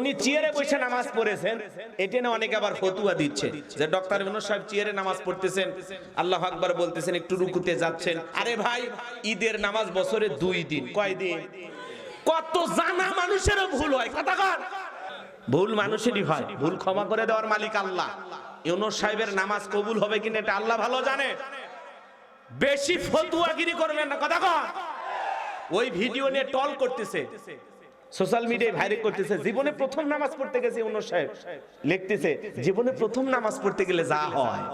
উনি চেয়ারে বসে নামাজ পড়েছেন। এটা না অনেকে আবার ফতুয়া দিচ্ছে যে ডক্টর ইউনুস সাহেব চেয়ারে নামাজ পড়তেছেন, আল্লাহ আকবার বলতেছেন, একটু রুকুতে যাচ্ছেন। আরে ভাই, ঈদের নামাজ বছরে দুই দিন। কয় দিন কত জানা মানুষেরও ভুল হয়, কথা কর ভুল মানুষেরই হয়। ভুল ক্ষমা করে দেওয়ার মালিক আল্লাহ। ইউনুস সাহেবের নামাজ কবুল হবে কিনা এটা আল্লাহ ভালো জানে। বেশি ফতুয়াগিরি করবেন না, কথা কর ওই ভিডিও নিয়ে টল করতেছে। সোশ্যাল মিডিয়ায় ভাইরাল করতেছে। জীবনে প্রথম নামাজ পড়তে গেছে উনো সাহেব। লিখতেছে জীবনে প্রথম নামাজ পড়তে গেলে যা হয়।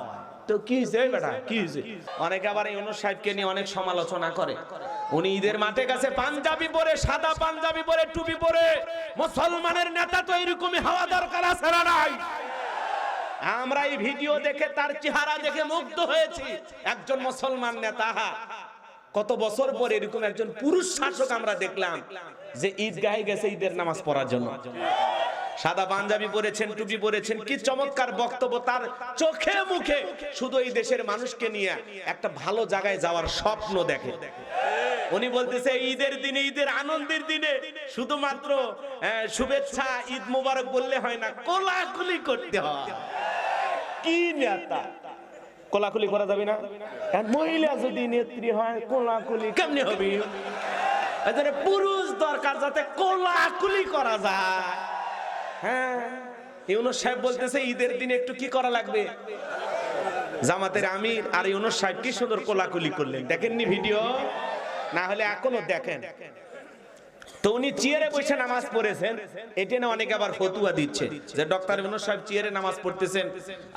তো কি হয়েছে বেটা কি হয়েছে অনেকে আবার এই অনুর সাহেবকে নিয়ে অনেক সমালোচনা করে। উনি ঈদের মাঠে গেছে পাঞ্জাবি পরে সাদা পাঞ্জাবি পরে টুপি পরে। মুসলমানের নেতা তো এরকমই হওয়া দরকার আছে না নাই? আমরা এই ভিডিও দেখে তার চেহারা দেখে মুগ্ধ হয়েছি। একজন মুসলমান নেতা কত বছর পরে এরকম একজন পুরুষ শাসক আমরা দেখলাম যে ঈদগাহে গেছে ঈদের নামাজ পড়ার জন্য। সাদা পাঞ্জাবি পরেছেন, টুপি পরেছেন, কি চমৎকার বক্তব্য তার চোখে মুখে। শুধু এই দেশের মানুষকে নিয়ে একটা ভালো জায়গায় যাওয়ার স্বপ্ন দেখে। উনি বলতেছে, ঈদের দিনে, ঈদের আনন্দের দিনে শুধুমাত্র শুভেচ্ছা, ঈদ মোবারক বললে হয় না, কোলাকুলি করতে হয়। কি নেতা। কোলাকুলি করা যাবে না? মহিলা যদি নেত্রী হয়, কোলাকুলি কেমনি হবে? এদের পুরুষ দরকার যাতে কোলাকুলি করা যায়। হ্যাঁ ইউনুস সাহেব বলতেছে, ঈদের দিনে একটু কি করা লাগবে? জামাতের আমির আর ইউনুস সাহেব কি সুন্দর কোলাকুলি করলেন। দেখেননি ভিডিও? না হলে এখনও দেখেন। তো উনি চেয়ারে বসে নামাজ পড়েছেন। এটা না অনেকে আবার ফতুয়া দিচ্ছে যে ডক্টর ইউনুস সাহেব চেয়ারে নামাজ পড়তেছেন।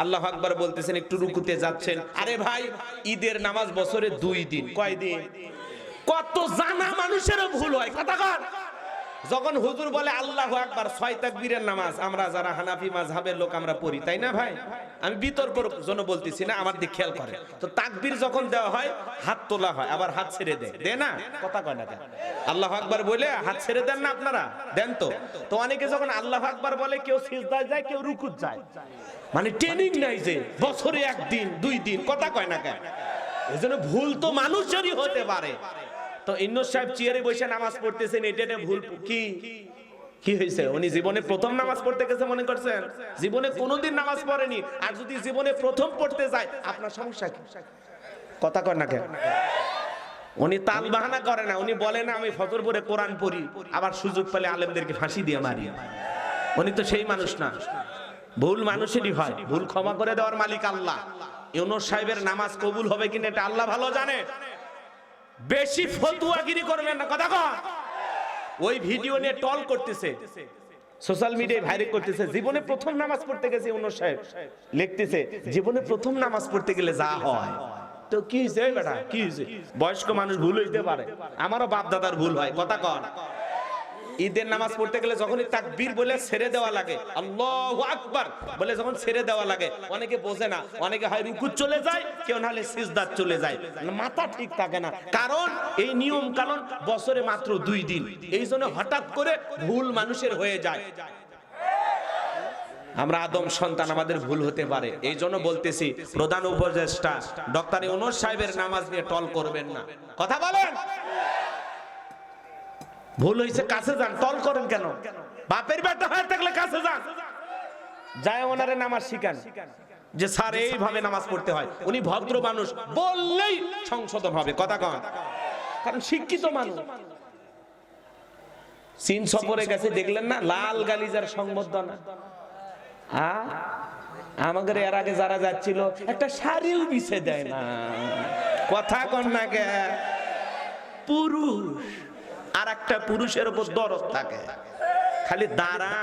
আল্লাহ আকবার বলতেছেন, একটু রুকুতে যাচ্ছেন। আরে ভাই, ঈদের নামাজ বছরে দুই দিন। কয় দিন কত জানা মানুষেরও ভুল হয়। কথা কর যখন হুজুর বলে, আল্লাহু আকবার, ছয় তাকবীরের নামাজ। আমরা যারা হানাফি মাযহাবের লোক, আমরা পড়ি, তাই না ভাই? আমি বিতর্কর জন্য বলতেছি না, আমার দিক খেয়াল করে তো তাকবীর যখন দেওয়া হয়, হাত তোলা হয়, আবার হাত ছেড়ে দেয় দে না? কথা কয় না আল্লাহু আকবার বলে, হাত ছেড়ে দেন না আপনারা? দেন তো। তো অনেকে যখন আল্লাহ আকবার বলে, কেউ সিজদায় যায়, কেউ রুকুত যায়। মানে ট্রেনিং নাই যে, বছরে একদিন, দুই দিন, কথা কয় না কেন? এজন্য ভুল তো মানুষেরই হতে পারে। তো ইন্নুস সাহেব চেয়ারে বসে নামাজ পড়তেছেন, এটা ভুল কি? কি হয়েছে? উনি জীবনে প্রথম নামাজ পড়তে গেছে মনে করছেন? জীবনে কোনোদিন নামাজ পড়েনি। আর যদি জীবনে প্রথম পড়তে যায়, আপনার সমস্যা কি? কথা কর না কেন। উনি তাল বাহানা করে না, উনি বলে না, আমি ফজর পরে কোরআন পড়ি, আবার সুযোগ পেলে আলেমদেরকে ফাঁসি দিয়ে মারি। উনি তো সেই মানুষ না। ভুল মানুষেরই হয়। ভুল ক্ষমা করে দেওয়ার মালিক আল্লাহ। ইউনুস সাহেবের নামাজ কবুল হবে কিনা, এটা আল্লাহ ভালো জানে। বেশি ফতুয়াগিরি করবেন না। কথা কন। ওই ভিডিও নিয়ে টল করতেছে। সোশ্যাল মিডিয়ায় ভাইরাল করতেছে। জীবনে প্রথম নামাজ পড়তে গেছে উনো সাহেব। লিখতেছে, জীবনে প্রথম নামাজ পড়তে গেলে যা হয়। তো কি হয়েছে বেটা? কি হয়েছে বয়স্ক মানুষ ভুল হইতে পারে। আমারও বাপ দাদার ভুল হয়। কথা কর ঈদের নামাজ পড়তে গেলে যখনই তাকবীর বলে ছেড়ে দেওয়া লাগে, আল্লাহু আকবার বলে যখন ছেড়ে দেওয়া লাগে, অনেকে বোঝে না, অনেকে হয় রুকু চলে যায়, কেউ নাহলে সিজদাত চলে যায়। মাথা ঠিক থাকে না। কারণ এই নিয়ম কারণ বছরে মাত্র দুই দিন। এই জন্য হঠাৎ করে ভুল মানুষের হয়ে যায়। আমরা আদম সন্তান, আমাদের ভুল হতে পারে। এই জন্য বলতেছি, প্রধান উপদেষ্টা, ডক্টর ইউনুস সাহেবের নামাজ নিয়ে টল করবেন না। কথা বলেন? ভুল হয়েছে কাছে যান টল করেন কেন? বাপের বেটা হয়ে থাকলে কাছে যান। যায় ওনারে নামাজ শিখান। যে স্যার এইভাবে নামাজ পড়তে হয়। উনি ভদ্র মানুষ বললেই সংশোধন হবে কথা কন। কারণ শিক্ষিত মানুষ। চীন সফরে গেছে দেখলেন না? লাল গালিজার সংবর্ধনা। আ? আমাদের এর আগে যারা যাচ্ছিল একটা শাড়িও বিছে দেয় না। কথা কন না কে? পুরুষ। আর একটা পুরুষের উপর দরদ থাকে। খালি দাঁড়া,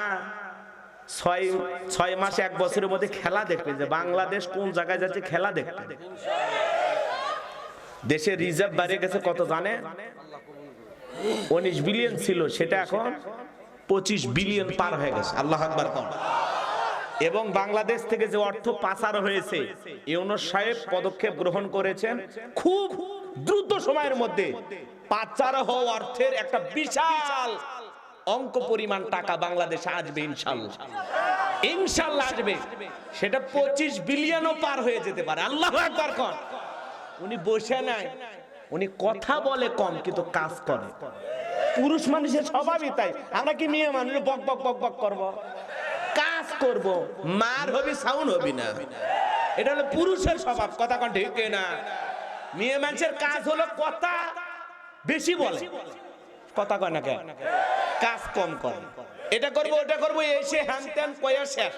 ছয় ছয় মাসে, এক বছরের মধ্যে খেলা দেখবে যে বাংলাদেশ কোন জায়গায় যাচ্ছে খেলা দেখবে। দেশে রিজার্ভ বাড়িয়ে গেছে কত জানে? উনিশ বিলিয়ন ছিল, সেটা এখন পঁচিশ বিলিয়ন পার হয়ে গেছে। আল্লাহ আকবার কর এবং বাংলাদেশ থেকে যে অর্থ পাচার হয়েছে, ইউনুস সাহেব পদক্ষেপ গ্রহণ করেছেন খুব দ্রুত সময়ের মধ্যে। পাচার হওয়া অর্থের একটা বিশাল অঙ্ক পরিমাণ টাকা বাংলাদেশে আসবে, ইনশাল্লাহ। ইনশাল্লাহ আসবে। সেটা পঁচিশ বিলিয়নও পার হয়ে যেতে পারে। আল্লাহ উনি বসে নাই। উনি কথা বলে কম, কিন্তু কাজ করে। পুরুষ মানুষের স্বভাবই তাই। আমরা কি মেয়ে মানুষ? বক বক বক বক করব। কাজ করব। মার হবি সাউন্ড হবি না। এটা হলো পুরুষের স্বভাব। কথা কন ঠিক না মেয়ে মানুষের কাজ হলো কথা। বেশি বলে। কথা কয় না কেন কাজ কম করে। এটা করব, ওটা করব এসে হ্যান ত্যান কয়া শেষ।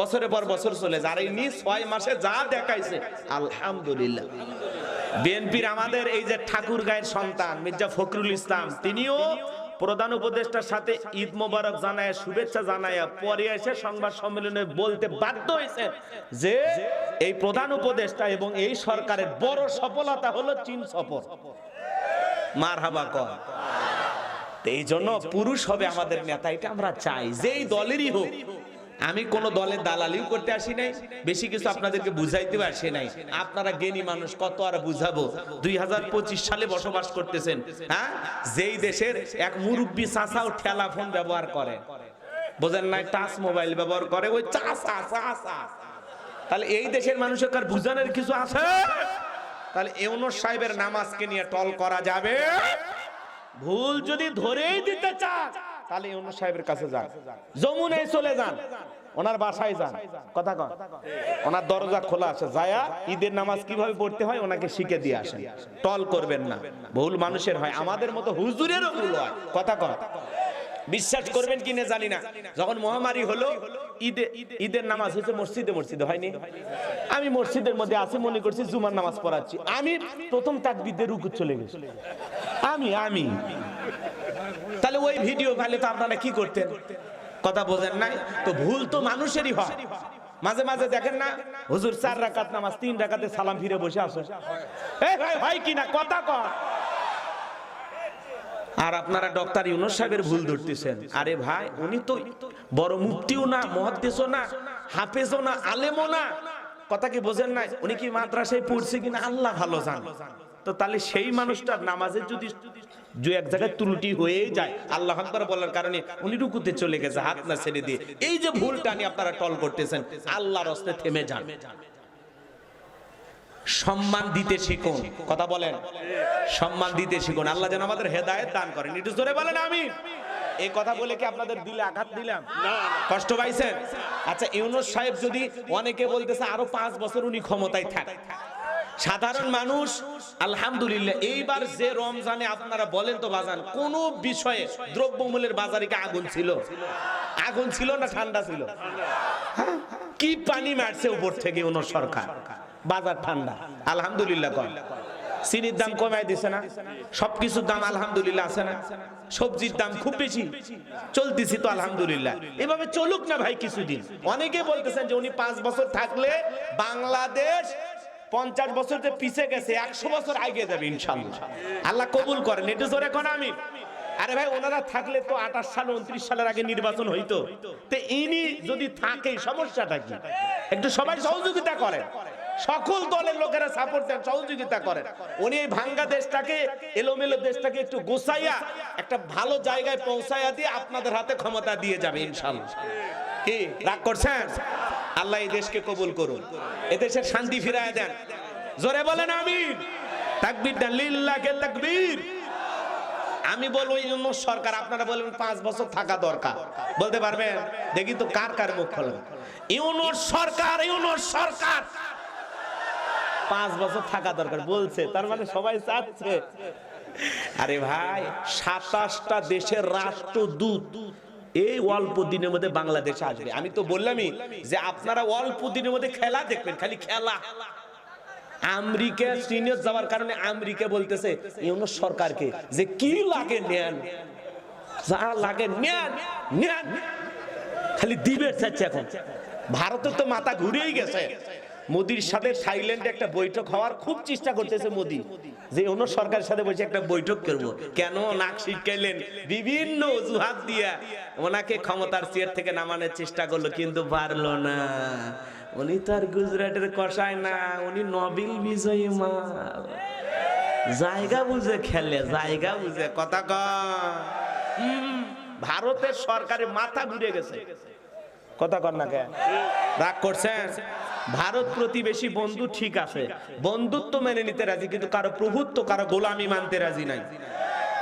বছরের পর বছর চলে যায়। আর ইনি ছয় মাসে যা দেখাইছে, আলহামদুলিল্লাহ। বিএনপির আমাদের এই যে ঠাকুর গায়ের সন্তান, মির্জা ফখরুল ইসলাম, তিনিও প্রধান উপদেষ্টার সাথে ঈদ মোবারক জানায়, শুভেচ্ছা জানায়, পরে এসে সংবাদ সম্মেলনে বলতে বাধ্য হয়েছে যে এই প্রধান উপদেষ্টা এবং এই সরকারের বড় সফলতা হলো চীন সফর। মার হাবা কর এই জন্য পুরুষ হবে আমাদের নেতা, এটা আমরা চাই। যেই দলেরই হোক, আমি কোন দলের দালালিও করতে আসি নাই, বেশি কিছু আপনাদেরকে বুঝাইতে আসি নাই। আপনারা জ্ঞানী মানুষ, কত আর বুঝাবো? দুই হাজার পঁচিশ সালে বসবাস করতেছেন হ্যাঁ? যেই দেশের এক মুরব্বী চাষাও ঠেলা ফোন ব্যবহার করে। বোঝেন নাই, টাচ মোবাইল ব্যবহার করে, ওই চাষা চাষা তাহলে এই দেশের মানুষের কার বুঝানোর কিছু আছে? তাহলে ইউনুস সাহেবের নামাজকে নিয়ে টল করা যাবে? ভুল যদি ধরেই দিতে চান, তাহলে ইউনুস সাহেবের কাছে যান। যমুনায় চলে যান, ওনার বাসায় যান। কথা কন। ওনার দরজা খোলা আছে, যায়া ঈদের নামাজ কীভাবে পড়তে হয়, ওনাকে শিখে দিয়ে আসেন। টল করবেন না। ভুল মানুষের হয়, আমাদের মতো হুজুরেরও ভুল হয়। কথা কন। বিশ্বাস করবেন কি না জানি না। যখন মহামারী হলো, ঈদে ঈদের নামাজ হচ্ছে মসজিদে মসজিদে, হয়নি? আমি মসজিদের মধ্যে আছি, মনে করছি জুমার নামাজ পড়াচ্ছি। আমি প্রথম তাকবীরদের রুকু চলে গেছি। আমি আমি। তাহলে ওই ভিডিও পাইলে তো আপনারা কি করতেন? কথা বোঝেন নাই? তো ভুল তো মানুষেরই হয়। মাঝে মাঝে দেখেন না, হুজুর চার রাকাত নামাজ, তিন রাকাতে সালাম ফিরে বসে আসে। এই হয় কি না কথা কর আর আপনারা ডক্টর ইউনুস সাহেবের ভুল ধরতেছেন। আরে ভাই, উনি তো বড় মুক্তিও না মহাদ্দেশও না, হাফেজও না, আলেমও না। কথা কি বোঝেন নাই? উনি কি মাদ্রাসায় পড়ছে কিনা আল্লাহ ভালো জান। তো তাহলে সেই মানুষটার নামাজের যদি দু এক জায়গায় ত্রুটি হয়েই যায়, আল্লাহ আকবার বলার কারণে উনি রুকুতে চলে গেছে, হাত না ছেড়ে দিয়ে। এই যে ভুলটা নিয়ে আপনারা টল করতেছেন, আল্লাহর হস্তে থেমে যান। সম্মান দিতে শিখুন। কথা বলেন। সম্মান দিতে শিখুন। আল্লাহ যেন আমাদের হেদায়েত দান করেন। একটু জোরে বলেন আমি এই কথা বলে কি আপনাদের দিলে আঘাত দিলাম? কষ্ট পাইছেন? আচ্ছা ইউনুস সাহেব যদি অনেকে বলতেছে আরও পাঁচ বছর উনি ক্ষমতায় থাক। সাধারণ মানুষ আলহামদুলিল্লাহ এইবার যে রমজানে আপনারা বলেন তো বাজান কোন বিষয়ে দ্রব্যমূল্যের বাজারে কি আগুন ছিল? আগুন ছিল না ঠান্ডা ছিল? কি পানি মারছে উপর থেকে অন্য সরকার? বাজার ঠান্ডা। আলহামদুলিল্লাহ কম চিনির দাম কমায় দিছে না। সবকিছুর দাম আলহামদুলিল্লাহ আছে না। সবজির দাম খুব বেশি। চলতেছি তো আলহামদুলিল্লাহ। এভাবে চলুক না ভাই কিছুদিন। অনেকে বলতেছেন যে উনি পাঁচ বছর থাকলে বাংলাদেশ পঞ্চাশ বছর যে পিছে গেছে, একশো বছর আগে যাবে ইনশাল্লাহ আল্লাহ কবুল করেন। একটু জোরে কোন আমি। আরে ভাই, ওনারা থাকলে তো আঠাশ সাল, উনত্রিশ সালের আগে নির্বাচন হইতো। তো ইনি যদি থাকে, সমস্যাটা কি? একটু সবাই সহযোগিতা করেন। সকল দলের লোকেরা সাপোর্ট দেন, সহযোগিতা করেন। উনি এই ভাঙ্গা দেশটাকে, এলোমেলো দেশটাকে একটু গোসাইয়া একটা ভালো জায়গায় পৌঁছাইয়া দিয়ে আপনাদের হাতে ক্ষমতা দিয়ে যাবে ইনশাল্লাহ কি, রাগ করছেন? আল্লাহ এই দেশকে কবুল করুন। এ দেশের শান্তি ফিরায় দেন। জোরে বলেন আমিন। তাকবীর দেন লিল্লাহকে তাকবীর। আমি বলব ইউনুস সরকার, আপনারা বলবেন পাঁচ বছর থাকা দরকার। বলতে পারবেন? দেখি তো কার কার মুখ খোলেন। ইউনুস সরকার ইউনুস সরকার। পাঁচ বছর থাকা দরকার, বলছে। তার মানে সবাই চাচ্ছে। আরে ভাই, সাতাশটা দেশের রাষ্ট্রদূত এই অল্প দিনের মধ্যে বাংলাদেশে আসবে। আমি তো বললামই যে আপনারা অল্প দিনের মধ্যে খেলা দেখবেন, খালি খেলা। আমেরিকা সিনিয়র যাওয়ার কারণে আমেরিকা বলতেছে ইউনুস সরকারকে যে কি লাগে নেন, যা লাগে নেন নেন। খালি দিবে চাচ্ছে এখন। ভারতের তো মাথা ঘুরেই গেছে। মোদির সাথে থাইল্যান্ডে একটা বৈঠক হওয়ার খুব চেষ্টা করতেছে মোদি। যে অন্য সরকারের সাথে বসে একটা বৈঠক করব। কেন নাক শিটকাইলেন বিভিন্ন অজুহাত দিয়া ওনাকে ক্ষমতার চেয়ার থেকে নামানোর চেষ্টা করল কিন্তু পারল না। উনি তো আর গুজরাটের কষায় না উনি নবিল বিজয়ী মা। জায়গা বুঝে খেলে জায়গা বুঝে কথা হুম, ভারতের সরকারের মাথা ঘুরে গেছে। কথা কর না কেন রাগ করছেন? ভারত প্রতিবেশী বন্ধু ঠিক আছে। বন্ধুত্ব মেনে নিতে রাজি, কিন্তু কারও প্রভুত্ব, কারও গোলামি মানতে রাজি নাই।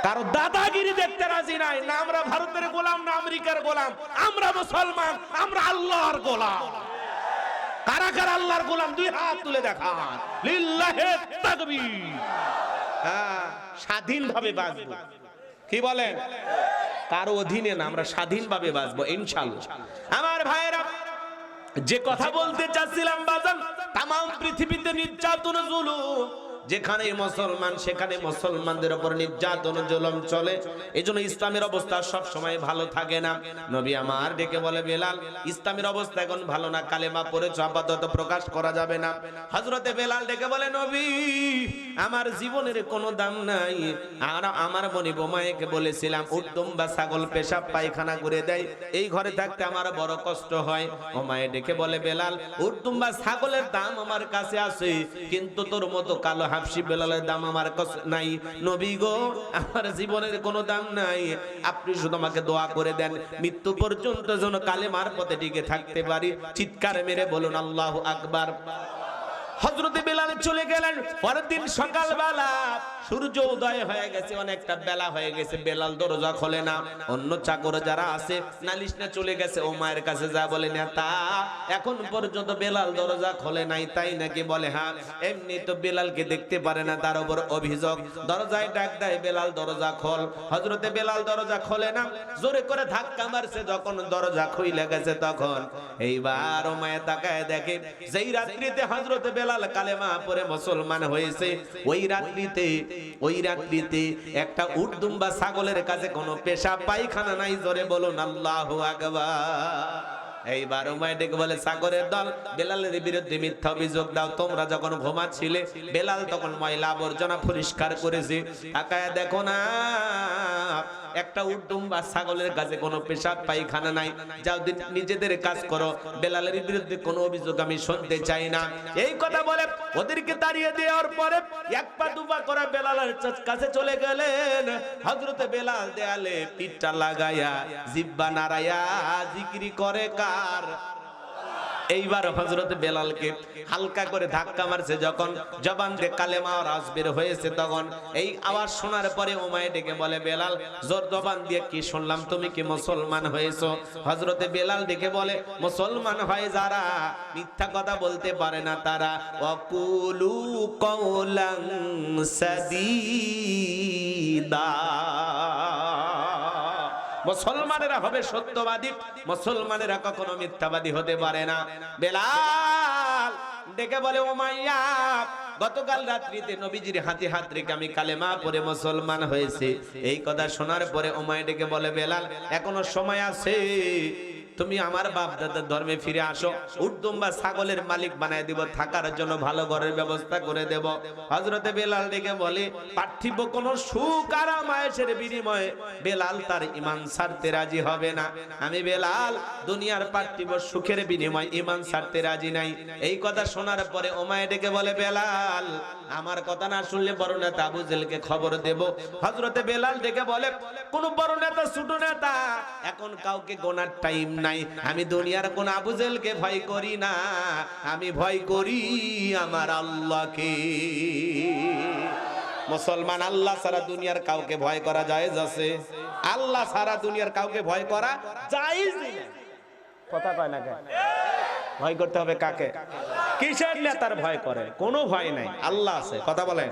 কারও দাদাগিরি দেখতে রাজি নাই। না, আমরা ভারতের গোলাম, না আমেরিকার গোলাম। আমরা মুসলমান, আমরা আল্লাহর গোলাম। কারা কারা আল্লাহর গোলাম? দুই হাত তুলে দেখান। লিল্লাহে হ্যাঁ স্বাধীনভাবে কি বলেন? কারও অধীনে না, আমরা স্বাধীনভাবে বাঁচবো, ইনশাআল্লাহ। আমার ভাইয়েরা যে কথা বলতে চাচ্ছিলাম বাজান তাম পৃথিবীতে নির্যাতন জুলুম। যেখানে মুসলমান, সেখানে মুসলমানদের উপর নির্যাতন, জুলুম চলে। এই জন্য ইসলামের অবস্থা সব সময় ভালো থাকে না। নবী আমার ডেকে বলে, বেলাল, ইসলামের অবস্থা এখন ভালো না, কালেমা পড়েছ, আপাতত প্রকাশ করা যাবে না। হজরতে বেলাল ডেকে বলে, নবী, আমার জীবনের কোনো দাম নাই। আর আমার মনি বোমায়েকে বলেছিলাম উদ্যম বা ছাগল পেশাব, পায়খানা করে দেয়। এই ঘরে থাকতে আমার বড় কষ্ট হয়। ওমায়ে ডেকে বলে, বেলাল উদ্যম বা ছাগলের দাম আমার কাছে আছে, কিন্তু তোর মতো কালো হাফসি বেলালের দাম আমার কাছে নাই। নবী গো, আমার জীবনের কোনো দাম নাই। আপনি শুধু আমাকে দোয়া করে দেন, মৃত্যু পর্যন্ত যেন কালেমার পথে টিকে থাকতে পারি। চিৎকার মেরে বলুন, আল্লাহ আকবার। হজরতে বেলাল চলে গেলেন। পরের দিন সকালবেলা সূর্য উদয় হয়ে গেছে, অনেকটা বেলা হয়ে গেছে, বেলাল দরজা খোলে না। অন্য চাকর যারা আছে, নালিশ না চলে গেছে, ও মায়ের কাছে যা বলে, নেতা, এখন পর্যন্ত বেলাল দরজা খোলে নাই। তাই নাকি বলে হ্যাঁ এমনি তো বেলালকে দেখতে পারে না, তার উপর অভিযোগ। দরজায় ডাক দেয়, বেলাল, দরজা খোল। হজরতে বেলাল দরজা খোলে না, জোরে করে ধাক্কা মারছে, যখন দরজা খুইলে গেছে তখন। এইবার ও মায়ে তাকায় দেখে, যেই রাত্রিতে হজরতে বেলাল কালেমা পরে মুসলমান হয়েছে। ওই রাত্রিতে ওই রাত্রিতে একটা উর্দুম্বা ছাগলের কাছে কোনো পেশা পায়খানা নাই, জোরে বলুন, আল্লাহু আকবার। এইবার উমায় ডেকে বলে, সাগরের দল, বেলালের বিরুদ্ধে মিথ্যা অভিযোগ দাও। তোমরা যখন ঘুমাচ্ছিলে, বেলাল তখন ময়লা আবর্জনা পরিষ্কার করেছে। তাকায় দেখো না, একটা উড্ডুম বা ছাগলের কাছে কোনো পেশাব, পায়খানা নাই। যাও নিজেদের কাজ করো। বেলালের বিরুদ্ধে কোনো অভিযোগ আমি শুনতে চাই না। এই কথা বলে, ওদেরকে তাড়িয়ে দেওয়ার পরে এক পা দুপা করে বেলালের কাছে চলে গেলেন। হজরতে বেলাল দেয়ালে পিঠটা লাগাইয়া জিব্বা নাড়াইয়া জিকিরি করে কার এইবার হজরত বেলালকে হালকা করে ধাক্কা মারছে যখন জবান দিয়ে কালেমা আওয়াজ বের হয়েছে তখন। এই আওয়াজ শোনার পরে ওমায় ডেকে বলে, বেলাল, জোর জবান দিয়ে কি শুনলাম? তুমি কি মুসলমান হয়েছো? হজরতে বেলাল ডেকে বলে, মুসলমান হয় যারা, মিথ্যা কথা বলতে পারে না তারা। অকুলু কৌলাং সাদিদা। মুসলমানেরা হবে সত্যবাদী, মুসলমানেরা কখনো মিথ্যাবাদী হতে পারে না। বেলাল ডেকে বলে, ও মাইয়া, গতকাল রাত্রিতে নবীজির হাতে হাত রেখে আমি কালেমা পরে মুসলমান হয়েছে। এই কথা শোনার পরে ওমায় ডেকে বলে, বেলাল, এখনও সময় আছে। তুমি আমার বাপ দাদার ধর্মে ফিরে আসো উর্দুম বা ছাগলের মালিক বানায় দিব, থাকার জন্য ভালো ঘরের ব্যবস্থা করে দেব। হজরতে বেলাল ডেকে বলে, পার্থিব কোন সুখ আর মায়ের বিনিময়ে বেলাল তার ইমান ছাড়তে রাজি হবে না। আমি বেলাল, দুনিয়ার পার্থিব সুখের বিনিময়ে ইমান ছাড়তে রাজি নাই। এই কথা শোনার পরে ওমায় ডেকে বলে, বেলাল, আমার কথা না শুনলে বড় নেতা আবু জেলকে খবর দেব। হজরতে বেলাল ডেকে বলে, কোন বড় নেতা, ছোট নেতা, এখন কাউকে গোনার টাইম নাই। আমি দুনিয়ার কোন আবু জেলকে ভয় করি না। আমি ভয় করি আমার আল্লাহকে। মুসলমান আল্লাহ সারা দুনিয়ার কাউকে ভয় করা জায়েজ আছে। আল্লাহ সারা দুনিয়ার কাউকে ভয় করা জায়েজ নেই। কথা কয় না ভয় করতে হবে কাকে? কিসের নেতার ভয় করে কোনো ভয় নাই। আল্লাহ আছে। কথা বলেন।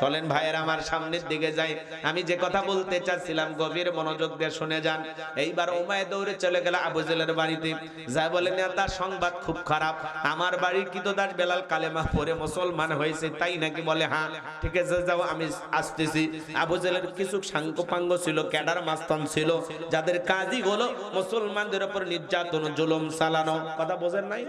চলেন ভাইয়ের, আমার সামনের দিকে যাই। আমি যে কথা বলতে চাচ্ছিলাম, গভীর মনোযোগ দিয়ে শুনে যান। এইবার ওমায় দৌড়ে চলে গেল আবু জেলের বাড়িতে। যা বলে নেতার সংবাদ খুব খারাপ। আমার বাড়ির কিতদাস বেলাল কালেমা পরে মুসলমান হয়েছে, তাই নাকি বলে হ্যাঁ ঠিক আছে, যাও, আমি আসতেছি। আবু জেলের কিছু সাঙ্গ পাঙ্গ ছিল, ক্যাডার মাস্তান ছিল, যাদের কাজই হলো মুসলমানদের উপর নির্যাতন, জুলুম চালানো। কথা বোঝেন নাই?